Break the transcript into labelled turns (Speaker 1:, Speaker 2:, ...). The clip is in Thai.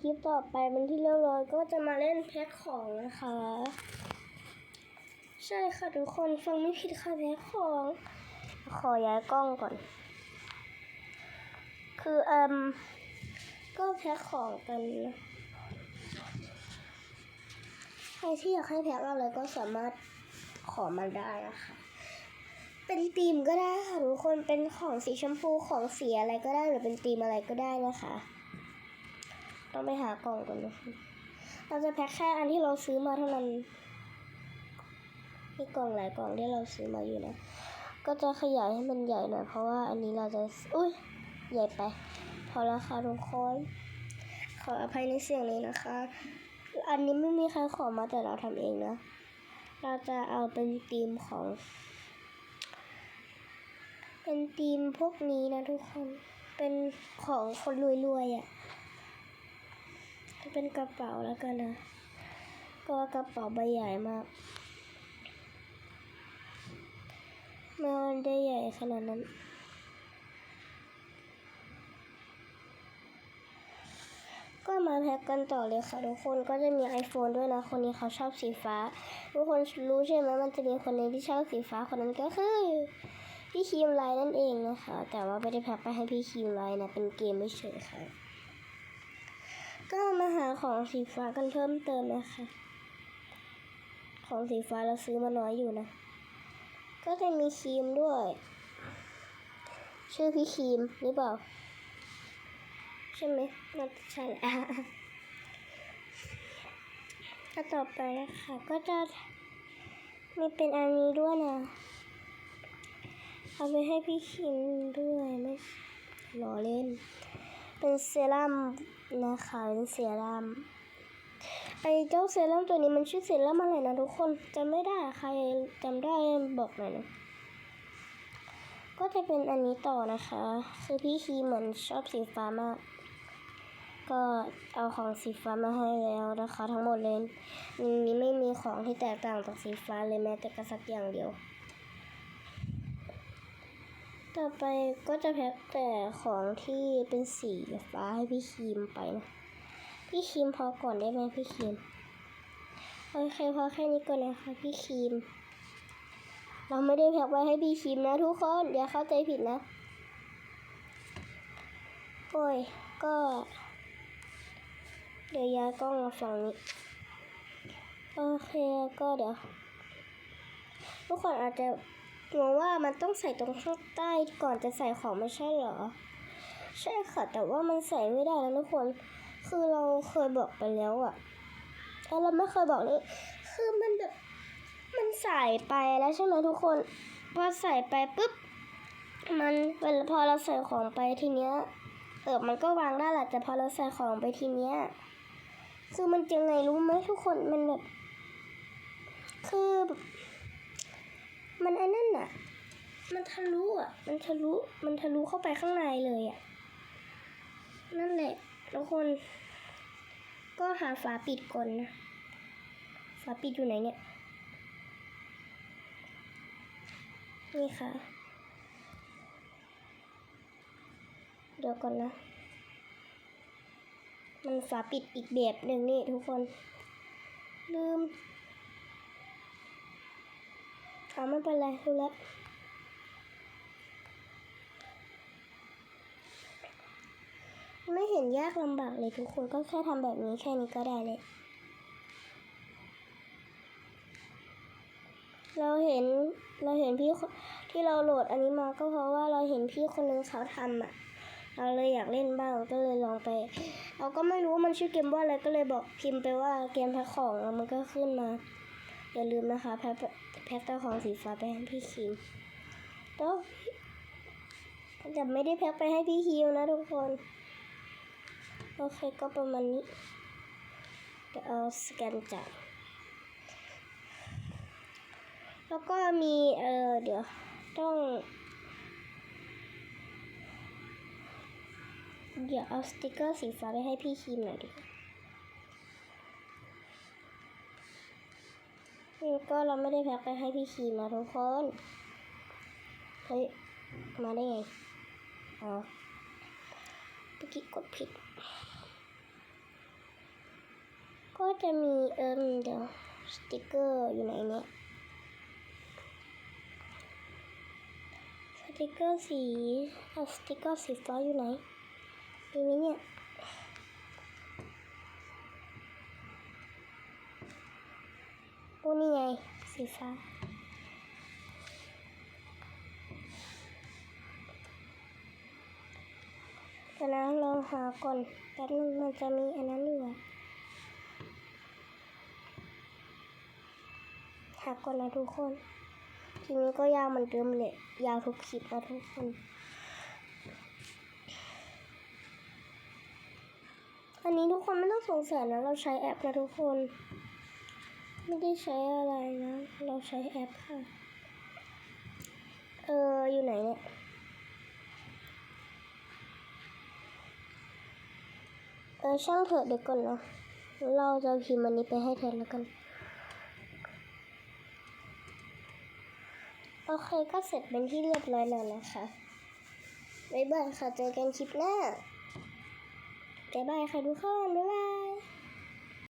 Speaker 1: คลิปต่อไปเป็นที่เรียบร้อยก็จะมาเล่นแพ็คของนะคะ ใช่ค่ะทุกคนฟังไม่ผิดค่ะแพ็คของ ขอย้ายกล้องก่อน คือเอ่มก็แพ็คของกันใครที่อยากให้แพ็คอะไรก็สามารถขอมาได้นะคะ เป็นธีมก็ได้ค่ะทุกคนเป็นของสีชมพูของสีอะไรก็ได้หรือเป็นธีมอะไรก็ได้นะคะ ต้องไปหากล่องก่อนนะคะเราจะแพ็คแค่อันที่เราซื้อมาเท่านั้นมีกล่องหลายกล่องที่เราซื้อมาอยู่นะ ก็จะขยายให้มันใหญ่หน่อยเพราะว่าอันนี้เราจะ อุ้ยใหญ่ไป พอแล้วค่ะทุกคน ขออภัยในเสียงนี้นะคะ อันนี้ไม่มีใครขอมาแต่เราทำเองนะ เราจะเอาเป็นธีมของ เป็นธีมพวกนี้นะทุกคน เป็นของคนรวยๆอะ่ะ เป็นกระเป๋าแล้วกันนะก็กระเป๋าใบใหญ่มากไม่ได้ใหญ่ขนาดนั้น ก็มาแพ็กกันต่อเลยค่ะทุกคนก็จะมี iPhone ด้วยนะ คนนี้เขาชอบสีฟ้า ทุกคนรู้ใช่ไหมมันจะมีคนนึงที่ชอบสีฟ้าคนนั้นก็คือ พี่คีมไลน์นั่นเองนะคะ แต่ว่าไม่ได้แพ็กไปให้พี่คีมไลน์นะ เป็นเกมไม่เฉยค่ะ ก็มาหาของสีฟ้ากันเพิ่มเติมนะคะ ของสีฟ้าเราซื้อมาน้อยอยู่นะ ก็จะมีครีมด้วย ชื่อพี่ครีมหรือเปล่า ใช่ไหมน่าจะใช่แหละก็ต่อไปนะคะ ก็จะมีเป็นอันนี้ด้วยนะ เอาไปให้พี่คิมด้วยไม่ล้อเล่น เป็นเซรั่มนะคะเป็นเซรั่มไอเจ้าเซรั่มตัวนี้มันชื่อเซรั่มอะไรนะทุกคนจำไม่ได้ใครจำได้บอกหน่อยนะก็จะเป็นอันนี้ต่อนะคะ คือพี่คีเหมือนชอบสีฟ้ามาก ก็เอาของสีฟ้ามาให้แล้วนะคะ ทั้งหมดเลยในนี้ไม่มีของที่แตกต่างจากสีฟ้าเลยแม้แต่กระสักอย่างเดียว ต่อไปก็จะแพ็คแต่ของที่เป็นสีฟ้าให้พี่คีมไปนะ พี่คีมพอก่อนได้ไหมพี่คีมโอเคพอแค่นี้ก่อนนะคะพี่คีมเราไม่ได้แพ็คไว้ให้พี่คีมนะทุกคนอย่าเข้าใจผิดนะ โอ้ย ก็ เดี๋ยวย้ายกล้องมาฝั่งนี้ โอเคก็เดี๋ยว ทุกคนอาจจะ งงว่ามันต้องใส่ตรงข้างใต้ก่อนจะใส่ของไม่ใช่เหรอ ใช่ค่ะ แต่ว่ามันใส่ไม่ได้แล้วทุกคน คือเราเคยบอกไปแล้วอะแต่เราไม่เคยบอกเลย คือมันแบบมันใส่ไปแล้วใช่ไหมทุกคน พอใส่ไปปุ๊บ มันเวพอเราใส่ของไปทีเนี้ย เออมันก็วางได้แหละแต่พอเราใส่ของไปทีเนี้ย คือมันจะไงรู้ไหมทุกคน มันแบบ คือแบบ มันไอ้นั่นน่ะ มันทะลุอะ มันทะลุ มันทะลุเข้าไปข้างในเลยอะ นั่นแหละทุกคน ก็หาฝาปิดก่อนนะ ฝาปิดอยู่ไหนเนี่ย นี่ค่ะ เดี๋ยวก่อนนะ มันฝาปิดอีกแบบหนึ่งนี่ทุกคน ลืม เอาไม่เป็นไรรู้แล้วไม่เห็นยากลำบากเลยทุกคนก็แค่ทำแบบนี้แค่นี้ก็ได้เลย เราเห็นเราเห็นพี่ที่เราโหลดอันนี้มาก็เพราะว่าเราเห็นพี่คนนึงเขาทำอะ เราเลยอยากเล่นบ้างก็เลยลองไป เราก็ไม่รู้ว่ามันชื่อเกมว่าอะไรก็เลยบอกพิมพ์ไปว่าเกมแพ็คของแล้วมันก็ขึ้นมา อย่าลืมนะคะแพ็ค แพ็คตัวของสีฟ้าไปให้พี่คิมแล้วแต่ไม่ได้แพ็คไปให้พี่คิวนะทุกคน โอเคก็ประมาณนี้เดี๋ยวเอาสแกนจายแล้วก็มีเออเดี๋ยวต้องเดี๋ยวเอาสติกเกอร์สีฟ้าไปให้พี่คิมหน่อยดิ ก็เราไม่ได้แพ็คไปให้พี่คิมนะทุกคน เฮ้ย มาได้ไง อ๋อเมื่กี้กดผิดจะมีเอิมเดี๋ยวสติกเกอร์อยู่ไหนเนี่ยสติกเกอร์สีเอาสติกเกอร์สีฟ้าอยู่ไหนมีไหมเนี่ย อ้นี่ไง สีฟ้าเดี๋ยวนะลองหาก่อนแป๊บนึงมันจะมีอันนั้นอยู่อะหาก่อนนะทุกคนทีนี้ก็ยาวเหมือนเดิมเลยยาวทุกคลิปนะทุกคนอันนี้ทุกคนไม่ต้องสงสัยนะเราใช้แอปนะทุกคน ไม่ได้ใช้อะไรนะ เราใช้แอปค่ะ เออ อยู่ไหนเนี่ย เออ ช่างเถอะเดี๋ยวก่อนนะ เราจะพิมพ์อันนี้ไปให้แทนแล้วกัน โอเคก็เสร็จเป็นที่เรียบร้อยแล้วนะคะ บ๊ายบายค่ะ เจอกันคลิปหน้า บ๊ายบายค่ะทุกคน บ๊ายบาย